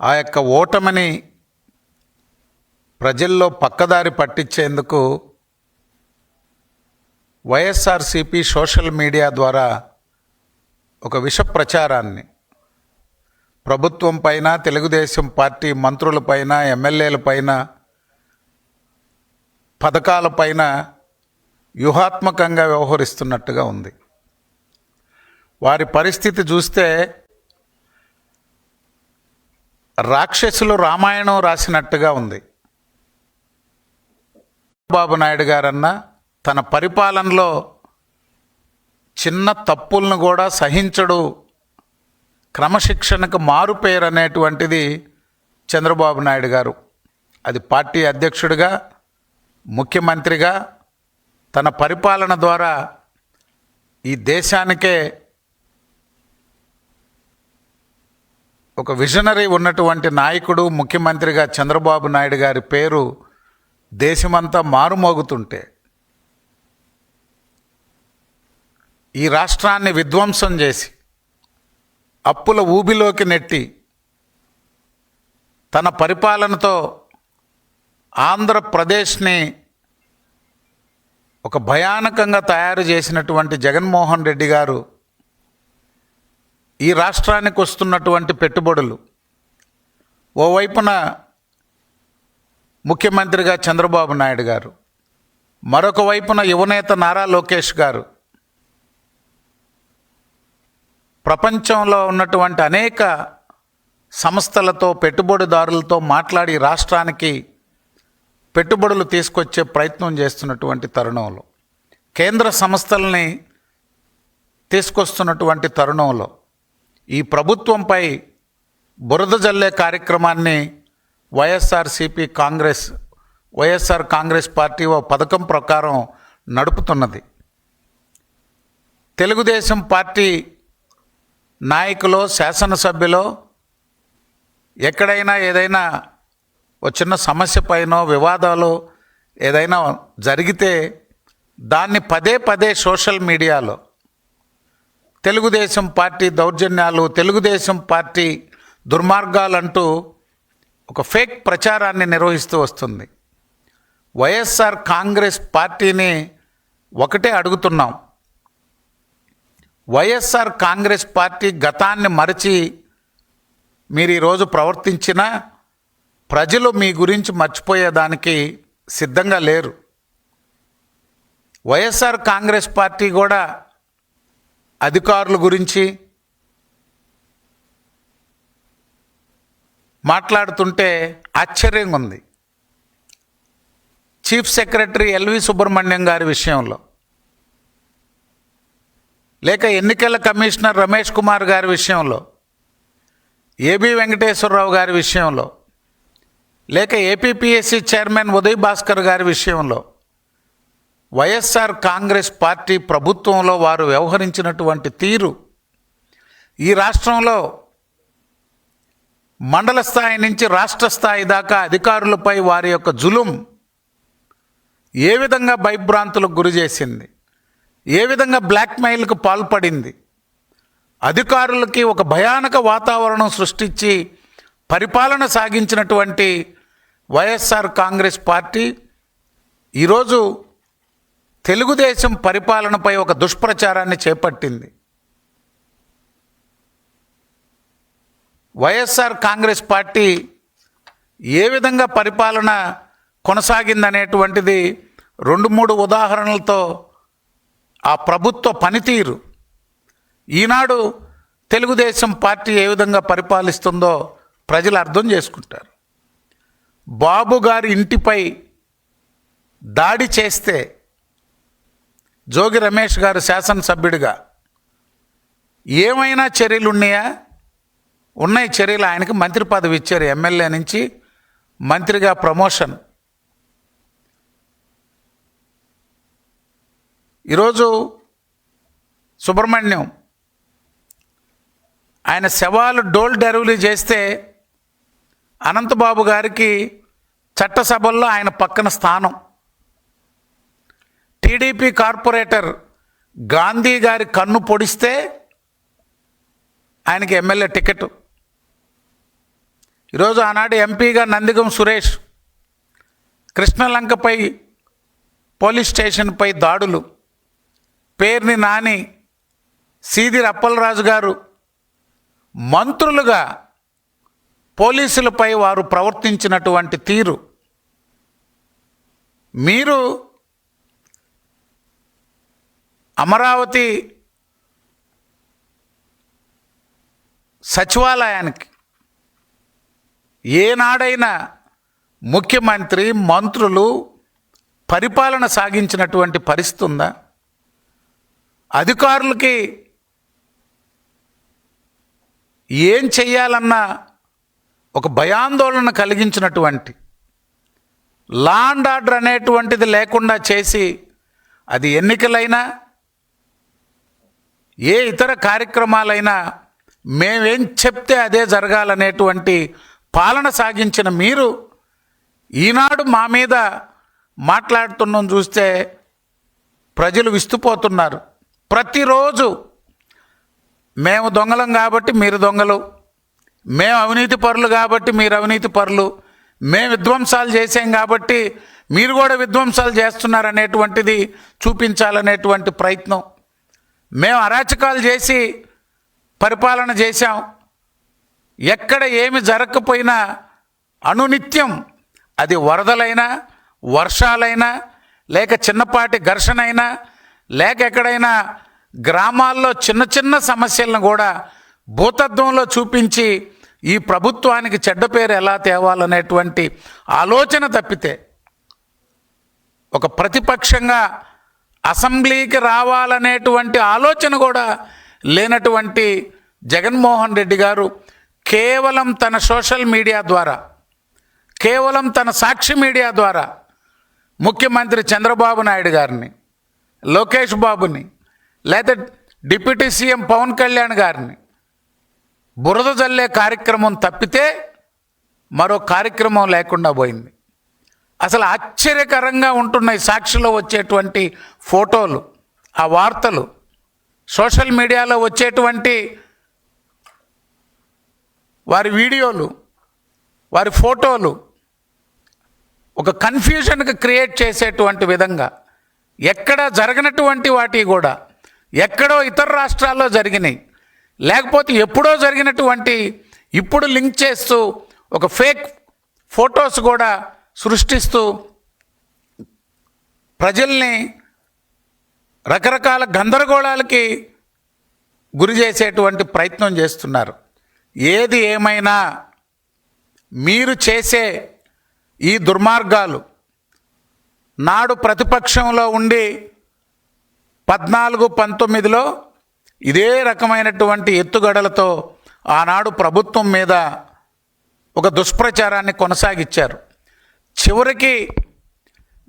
ఆ యొక్క ఓటమిని ప్రజల్లో పక్కదారి పట్టించేందుకు వైఎస్ఆర్సిపి సోషల్ మీడియా ద్వారా ఒక విష ప్రచారాన్ని ప్రభుత్వం పైన తెలుగుదేశం పార్టీ మంత్రులపైన ఎమ్మెల్యేలపైన పథకాలపైన వ్యూహాత్మకంగా వ్యవహరిస్తున్నట్టుగా ఉంది. వారి పరిస్థితి చూస్తే రాక్షసులు రామాయణం రాసినట్టుగా ఉంది. బాబు నాయుడు గారన్న తన పరిపాలనలో చిన్న తప్పులను కూడా సహించడు. క్రమశిక్షణకు మారుపేరు అనేటువంటిది చంద్రబాబు నాయుడు గారు. అది పార్టీ అధ్యక్షుడిగా ముఖ్యమంత్రిగా తన పరిపాలన ద్వారా ఈ దేశానికే ఒక విజనరీ ఉన్నటువంటి నాయకుడు ముఖ్యమంత్రిగా చంద్రబాబు నాయుడు గారి పేరు దేశమంతా మారుమోగుతుంటే ఈ రాష్ట్రాన్ని విధ్వంసం చేసి అప్పుల ఊబిలోకి నెట్టి తన పరిపాలనతో ఆంధ్రప్రదేశ్ని ఒక భయానకంగా తయారు చేసినటువంటి జగన్మోహన్ రెడ్డి గారు ఈ రాష్ట్రానికి వస్తున్నటువంటి పెట్టుబడులు ఓవైపున ముఖ్యమంత్రిగా చంద్రబాబు నాయుడు గారు మరొక వైపున యువనేత నారా లోకేష్ గారు ప్రపంచంలో ఉన్నటువంటి అనేక సంస్థలతో పెట్టుబడిదారులతో మాట్లాడి రాష్ట్రానికి పెట్టుబడులు తీసుకొచ్చే ప్రయత్నం చేస్తున్నటువంటి తరుణంలో కేంద్ర సంస్థల్ని తీసుకొస్తున్నటువంటి తరుణంలో ఈ ప్రభుత్వంపై బురద జల్లే కార్యక్రమాన్ని వైఎస్ఆర్సిపి కాంగ్రెస్ వైఎస్ఆర్ కాంగ్రెస్ పార్టీ ఓ పథకం ప్రకారం నడుపుతున్నది. తెలుగుదేశం పార్టీ నాయకులు శాసనసభ్యులో ఎక్కడైనా ఏదైనా ఒక చిన్న సమస్య పైన వివాదాలు ఏదైనా జరిగితే దాన్ని పదే పదే సోషల్ మీడియాలో తెలుగుదేశం పార్టీ దౌర్జన్యాలు తెలుగుదేశం పార్టీ దుర్మార్గాలంటూ ఒక ఫేక్ ప్రచారాన్ని నిర్వహిస్తూ వస్తుంది. వైఎస్ఆర్ కాంగ్రెస్ పార్టీని ఒకటే అడుగుతున్నాం. వైఎస్ఆర్ కాంగ్రెస్ పార్టీ గతాన్ని మరచి మీరు ఈరోజు ప్రవర్తించిన ప్రజలు మీ గురించి మర్చిపోయేదానికి సిద్ధంగా లేరు. వైఎస్ఆర్ కాంగ్రెస్ పార్టీ కూడా అధికారుల గురించి మాట్లాడుతుంటే ఆశ్చర్యంగా ఉంది చీఫ్ సెక్రటరీ ఎల్వి సుబ్రహ్మణ్యం గారి విషయంలో. లేక ఎన్నికల కమిషనర్ రమేష్ కుమార్ గారి విషయంలో. ఏబి వెంకటేశ్వరరావు గారి విషయంలో. లేక ఏపీపీఎస్సీ చైర్మన్ ఉదయ్ భాస్కర్ గారి విషయంలో. వైఎస్ఆర్ కాంగ్రెస్ పార్టీ ప్రభుత్వంలో వారు వ్యవహరించినటువంటి తీరు ఈ రాష్ట్రంలో మండల స్థాయి నుంచి రాష్ట్ర స్థాయి దాకా అధికారులపై వారి యొక్క జులుం ఏ విధంగా భయభ్రాంతులకు గురి చేసింది ఏ విధంగా బ్లాక్మెయిల్కు పాల్పడింది అధికారులకి ఒక భయానక వాతావరణం సృష్టించి పరిపాలన సాగించినటువంటి వైఎస్ఆర్ కాంగ్రెస్ పార్టీ ఈరోజు తెలుగుదేశం పరిపాలనపై ఒక దుష్ప్రచారాన్ని చేపట్టింది. వైఎస్ఆర్ కాంగ్రెస్ పార్టీ ఏ విధంగా పరిపాలన కొనసాగిందనేటువంటిది రెండు మూడు ఉదాహరణలతో ఆ ప్రభుత్వ పనితీరు. ఈనాడు తెలుగుదేశం పార్టీ ఏ విధంగా పరిపాలిస్తుందో ప్రజలు అర్థం చేసుకుంటారు. బాబు గారి ఇంటిపై దాడి చేస్తే జోగి రమేష్ గారు శాసనసభ్యుడిగా. ఏమైనా చర్యలు ఉన్నాయా? ఉన్నాయి చర్యలు. ఆయనకి మంత్రి పదవి ఇచ్చారు ఎమ్మెల్యే నుంచి. మంత్రిగా ప్రమోషన్. ఈరోజు సుబ్రహ్మణ్యం ఆయన శవాలు డోల్ డెలివరీ చేస్తే అనంతబాబు గారికి చట్టసభల్లో ఆయన పక్కన స్థానం. టీడీపీ కార్పొరేటర్ గాంధీ గారి కన్ను పొడిస్తే ఆయనకి ఎమ్మెల్యే టికెట్. ఈరోజు ఆనాడు ఎంపీగా నందిగం సురేష్ కృష్ణలంకపై పోలీస్ స్టేషన్పై దాడులు. పేర్ని నాని సీదిర్ అప్పలరాజు గారు మంత్రులుగా పోలీసులపై వారు ప్రవర్తించినటువంటి తీరు. మీరు అమరావతి సచివాలయానికి ఏనాడైనా ముఖ్యమంత్రి మంత్రులు పరిపాలన సాగించినటువంటి పరిస్థితి ఉందా? అధికారులకి ఏం చెయ్యాలన్న ఒక భయాందోళన కలిగించినటువంటి లా అండ్ ఆర్డర్ అనేటువంటిది లేకుండా చేసి అది ఎన్నికలైనా ఏ ఇతర కార్యక్రమాలైనా మేమేం చెప్తే అదే జరగాలనేటువంటి పాలన సాగించిన మీరు ఈనాడు మా మీద మాట్లాడుతున్నాం చూస్తే ప్రజలు విస్తుపోతున్నారు. ప్రతిరోజు మేము దొంగలం కాబట్టి మీరు దొంగలు మేము అవినీతి పరులు కాబట్టి మీరు అవినీతి పరులు మేము విధ్వంసాలు చేసాం కాబట్టి మీరు కూడా విధ్వంసాలు చేస్తున్నారు అనేటువంటిది చూపించాలనేటువంటి ప్రయత్నం. మేము అరాచకాలు చేసి పరిపాలన చేశాం. ఎక్కడ ఏమి జరగకపోయినా అనునిత్యం అది వరదలైనా వర్షాలైనా లేక చిన్నపాటి ఘర్షణ అయినా లేక ఎక్కడైనా గ్రామాల్లో చిన్న చిన్న సమస్యలను కూడా భూతత్వంలో చూపించి ఈ ప్రభుత్వానికి చెడ్డ పేరు ఎలా తేవాలనేటువంటి ఆలోచన తప్పితే ఒక ప్రతిపక్షంగా అసెంబ్లీకి రావాలనేటువంటి ఆలోచన కూడా లేనటువంటి జగన్మోహన్ రెడ్డి గారు కేవలం తన సోషల్ మీడియా ద్వారా కేవలం తన సాక్షి మీడియా ద్వారా ముఖ్యమంత్రి చంద్రబాబు నాయుడు గారిని లోకేష్ బాబుని లేదా డిప్యూటీ సీఎం పవన్ కళ్యాణ్ గారిని బురద జల్లే కార్యక్రమం తప్పితే మరో కార్యక్రమం లేకుండా పోయింది. అసలు ఆశ్చర్యకరంగా ఉంటున్నాయి సాక్షిలో వచ్చేటువంటి ఫోటోలు ఆ వార్తలు. సోషల్ మీడియాలో వచ్చేటువంటి వారి వీడియోలు వారి ఫోటోలు ఒక కన్ఫ్యూజన్కి క్రియేట్ చేసేటువంటి విధంగా ఎక్కడ జరగనటువంటి వాటి కూడా ఎక్కడో ఇతర రాష్ట్రాల్లో జరిగినాయి. లేకపోతే ఎప్పుడో జరిగినటువంటి ఇప్పుడు లింక్ చేస్తూ ఒక ఫేక్ ఫొటోస్ కూడా సృష్టిస్తూ ప్రజల్ని రకరకాల గందరగోళాలకి గురి చేసేటువంటి ప్రయత్నం చేస్తున్నారు. ఏది ఏమైనా మీరు చేసే ఈ దుర్మార్గాలు నాడు ప్రతిపక్షంలో ఉండి పద్నాలుగు పంతొమ్మిదిలో ఇదే రకమైనటువంటి ఎత్తుగడలతో ఆనాడు ప్రభుత్వం మీద ఒక దుష్ప్రచారాన్ని కొనసాగించారు. చివరికి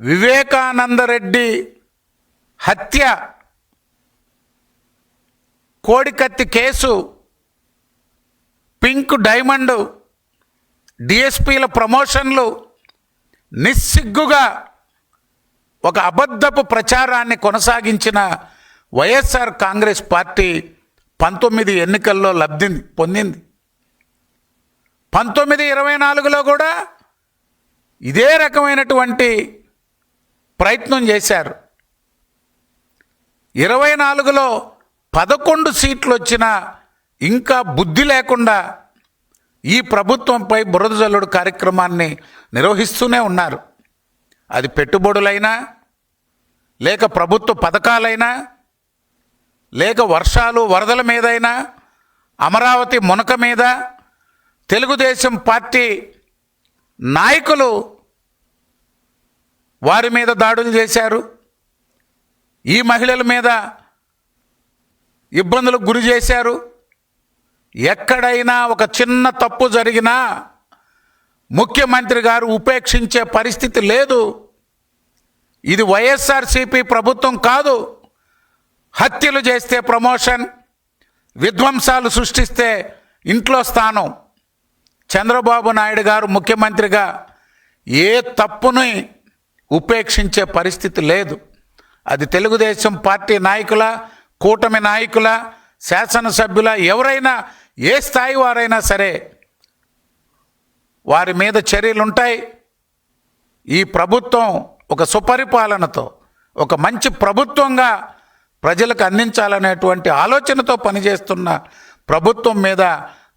వివేకానందరెడ్డి హత్య కోడికత్తి కేసు పింక్ డైమండ్ డిఎస్పీల ప్రమోషన్లు నిస్సిగ్గుగా ఒక అబద్ధపు ప్రచారాన్ని కొనసాగించిన వైఎస్ఆర్ కాంగ్రెస్ పార్టీ పంతొమ్మిది ఎన్నికల్లో లబ్ధి పొందింది. పంతొమ్మిది ఇరవై నాలుగులో కూడా ఇదే రకమైనటువంటి ప్రయత్నం చేశారు. ఇరవై నాలుగులో పదకొండు సీట్లు వచ్చినా ఇంకా బుద్ధి లేకుండా ఈ ప్రభుత్వంపై బురద జల్లుడు కార్యక్రమాన్ని నిర్వహిస్తూనే ఉన్నారు. అది పెట్టుబడులైనా లేక ప్రభుత్వ పథకాలైనా లేక వర్షాలు వరదల మీదైనా అమరావతి మునక మీద తెలుగుదేశం పార్టీ నాయకులు వారి మీద దాడులు చేశారు. ఈ మహిళల మీద ఇబ్బందులకు గురి చేశారు. ఎక్కడైనా ఒక చిన్న తప్పు జరిగినా ముఖ్యమంత్రి గారు ఉపేక్షించే పరిస్థితి లేదు. ఇది వైఎస్ఆర్సీపీ ప్రభుత్వం కాదు. హత్యలు చేస్తే ప్రమోషన్ విధ్వంసాలు సృష్టిస్తే ఇంట్లో స్థానం. చంద్రబాబు నాయుడు గారు ముఖ్యమంత్రిగా ఏ తప్పుని ఉపేక్షించే పరిస్థితి లేదు. అది తెలుగుదేశం పార్టీ నాయకుల కూటమి నాయకుల శాసనసభ్యుల ఎవరైనా ఏ స్థాయి వారైనా సరే వారి మీద చర్యలుంటాయి. ఈ ప్రభుత్వం ఒక సుపరిపాలనతో ఒక మంచి ప్రభుత్వంగా ప్రజలకు అందించాలనేటువంటి ఆలోచనతో పనిచేస్తున్న ప్రభుత్వం మీద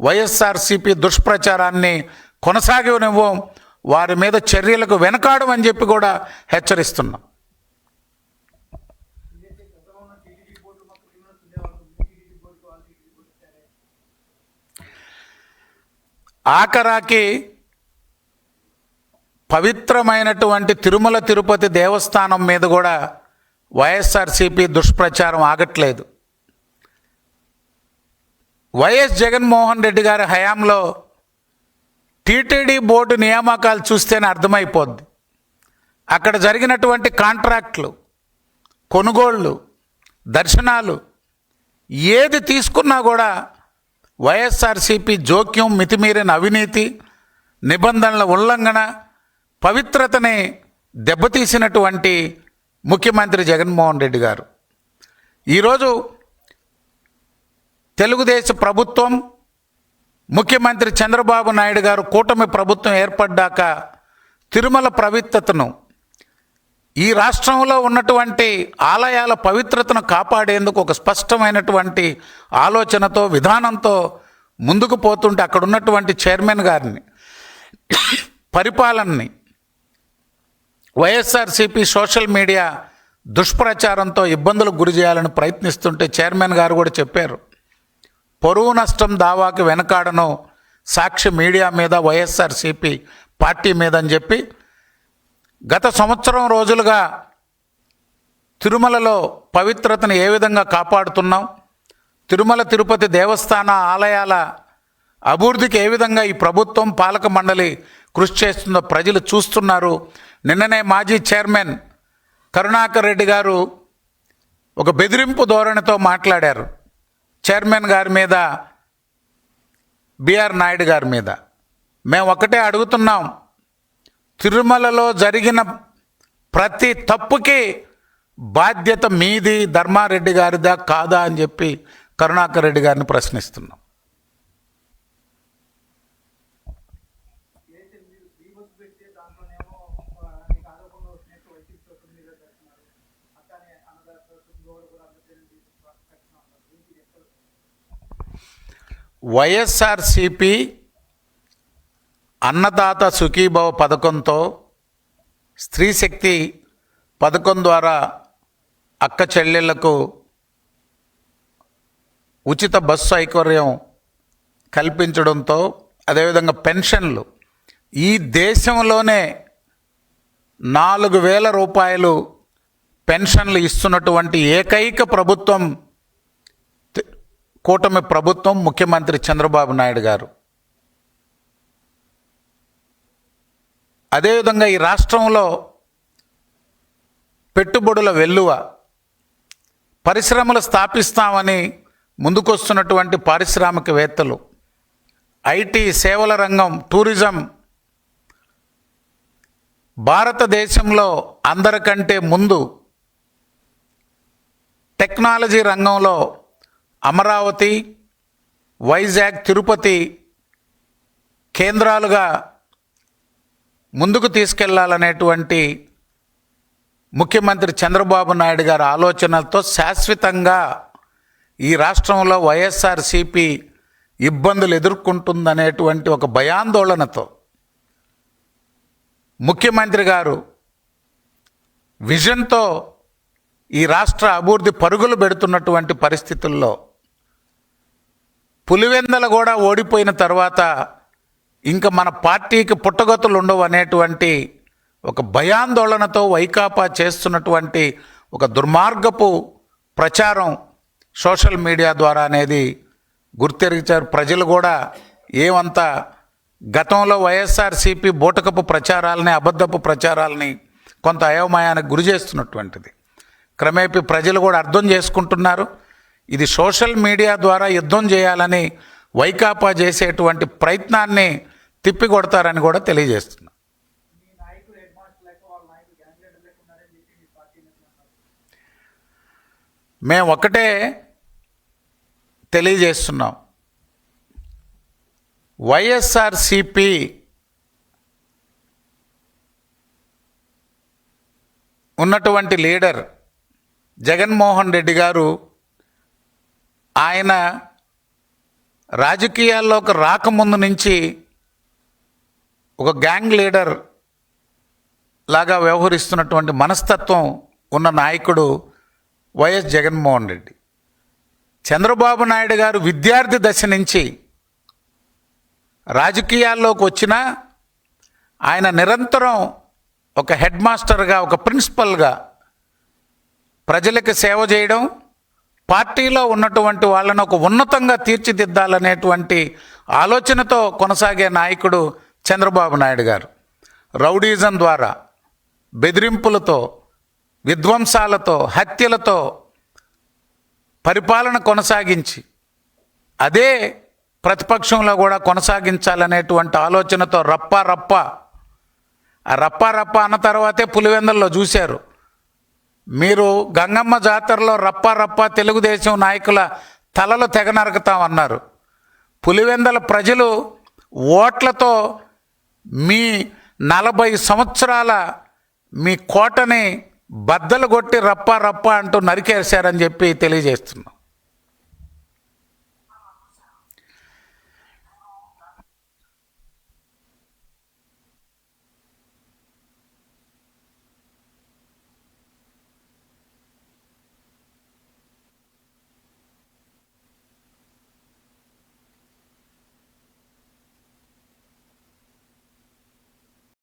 వైఎస్ఆర్సీపీ దుష్ప్రచారాన్ని కొనసాగనివ్వం వారి మీద చర్యలకు వెనకాడమని చెప్పి కూడా హెచ్చరిస్తున్నాం. ఆఖరాకి పవిత్రమైనటువంటి తిరుమల తిరుపతి దేవస్థానం మీద కూడా వైఎస్ఆర్సీపీ దుష్ప్రచారం ఆగట్లేదు. వైఎస్ జగన్మోహన్ రెడ్డి గారి హయాంలో టీటీడీ బోర్డు నియామకాలు చూస్తేనే అర్థమైపోద్ది. అక్కడ జరిగినటువంటి కాంట్రాక్ట్లు కొనుగోళ్ళు దర్శనాలు ఏది తీసుకున్నా కూడా వైఎస్ఆర్సీపీ జోక్యం మితిమీరిన అవినీతి నిబంధనల ఉల్లంఘన పవిత్రతని దెబ్బతీసినటువంటి ముఖ్యమంత్రి జగన్మోహన్ రెడ్డి గారు. ఈరోజు తెలుగుదేశం ప్రభుత్వం ముఖ్యమంత్రి చంద్రబాబు నాయుడు గారు కూటమి ప్రభుత్వం ఏర్పడ్డాక తిరుమల పవిత్రతను ఈ రాష్ట్రంలో ఉన్నటువంటి ఆలయాల పవిత్రతను కాపాడేందుకు ఒక స్పష్టమైనటువంటి ఆలోచనతో విధానంతో ముందుకు పోతుంటే అక్కడ ఉన్నటువంటి చైర్మన్ గారిని పరిపాలనని వైఎస్ఆర్సీపీ సోషల్ మీడియా దుష్ప్రచారంతో ఇబ్బందులకు గురి చేయాలని ప్రయత్నిస్తుంటే చైర్మన్ గారు కూడా చెప్పారు. పొరువు నష్టం దావాకి వెనకాడను సాక్షి మీడియా మీద వైఎస్ఆర్సీపీ పార్టీ మీద అని చెప్పి గత సంవత్సరం రోజులుగా తిరుమలలో పవిత్రతను ఏ విధంగా కాపాడుతున్నాం తిరుమల తిరుపతి దేవస్థాన ఆలయాల అభివృద్ధికి ఏ విధంగా ఈ ప్రభుత్వం పాలక మండలి కృషి చేస్తుందో ప్రజలు చూస్తున్నారు. నిన్ననే మాజీ చైర్మన్ కరుణాకర్ రెడ్డి గారు ఒక బెదిరింపు ధోరణితో మాట్లాడారు. చైర్మన్ గారి మీద బిఆర్ నాయుడు గారి మీద. మేము ఒకటే అడుగుతున్నాం తిరుమలలో జరిగిన ప్రతి తప్పుకి బాధ్యత మీది ధర్మారెడ్డి గారిదా కాదా అని చెప్పి కరుణాకర్ రెడ్డి గారిని ప్రశ్నిస్తున్నాం. వైఎస్ఆర్సిపి అన్నదాత సుఖీభవ పథకంతో స్త్రీశక్తి పథకం ద్వారా అక్క చెల్లెళ్ళకు ఉచిత బస్సు సౌకర్యం కల్పించడంతో అదేవిధంగా పెన్షన్లు. ఈ దేశంలోనే నాలుగు వేల రూపాయలు పెన్షన్లు ఇస్తున్నటువంటి ఏకైక ప్రభుత్వం కూటమి ప్రభుత్వం ముఖ్యమంత్రి చంద్రబాబు నాయుడు గారు. అదేవిధంగా ఈ రాష్ట్రంలో పెట్టుబడుల వెల్లువ పరిశ్రమలు స్థాపిస్తామని ముందుకొస్తున్నటువంటి పారిశ్రామికవేత్తలు ఐటీ సేవల రంగం టూరిజం భారతదేశంలో అందరికంటే ముందు టెక్నాలజీ రంగంలో అమరావతి వైజాగ్ తిరుపతి కేంద్రాలుగా ముందుకు తీసుకెళ్ళాలనేటువంటి ముఖ్యమంత్రి చంద్రబాబు నాయుడు గారి ఆలోచనలతో శాశ్వతంగా ఈ రాష్ట్రంలో వైఎస్ఆర్సిపి ఇబ్బందులు ఎదుర్కొంటుందనేటువంటి ఒక భయాందోళనతో ముఖ్యమంత్రి గారు విజన్తో ఈ రాష్ట్ర అభివృద్ధి పరుగులు పెడుతున్నటువంటి పరిస్థితుల్లో పులివెందల కూడా ఓడిపోయిన తర్వాత ఇంకా మన పార్టీకి పుట్టగతులు ఉండవు అనేటువంటి ఒక భయాందోళనతో వైకాపా చేస్తున్నటువంటి ఒక దుర్మార్గపు ప్రచారం సోషల్ మీడియా ద్వారా అనేది గుర్తెరిచారు ప్రజలు కూడా ఏమంతా గతంలో వైఎస్ఆర్సీపీ బూటకపు ప్రచారాలని అబద్ధపు ప్రచారాలని కొంత అయోమయానికి గురి చేస్తున్నటువంటిది. క్రమేపీ ప్రజలు కూడా అర్థం చేసుకుంటున్నారు. ఇది సోషల్ మీడియా ద్వారా యుద్ధం చేయాలని వైకాపా చేసేటువంటి ప్రయత్నాన్ని తిప్పికొడతారని కూడా తెలియజేస్తున్నా. మేము ఒకటే తెలియజేస్తున్నాం. వైఎస్ఆర్సిపి ఉన్నటువంటి లీడర్ జగన్మోహన్ రెడ్డి గారు ఆయన రాజకీయాల్లోకి రాకముందు నుంచి ఒక గ్యాంగ్ లీడర్ లాగా వ్యవహరిస్తున్నటువంటి మనస్తత్వం ఉన్న నాయకుడు వైఎస్ జగన్మోహన్ రెడ్డి. చంద్రబాబు నాయుడు గారు విద్యార్థి దశ నుంచి రాజకీయాల్లోకి వచ్చినా ఆయన నిరంతరం ఒక హెడ్ మాస్టర్గా ఒక ప్రిన్సిపల్గా ప్రజలకు సేవ చేయడం పార్టీలో ఉన్నటువంటి వాళ్ళను ఒక ఉన్నతంగా తీర్చిదిద్దాలనేటువంటి ఆలోచనతో కొనసాగే నాయకుడు చంద్రబాబు నాయుడు గారు. రౌడీజం ద్వారా బెదిరింపులతో విధ్వంసాలతో హత్యలతో పరిపాలన కొనసాగించి అదే ప్రతిపక్షంలో కూడా కొనసాగించాలనేటువంటి ఆలోచనతో రప్ప రప్ప ఆ రప్ప రప్ప అన్న తర్వాతే పులివెందల్లో చూశారు. మీరు గంగమ్మ జాతరలో రప్ప రప్ప తెలుగుదేశం నాయకుల తలలు తెగ నరకుతామన్నారు పులివెందల ప్రజలు ఓట్లతో మీ నలభై సంవత్సరాల మీ కోటని బద్దలు కొట్టి రప్ప రప్ప అంటూ నరికేశారని చెప్పి తెలియజేస్తున్నాం.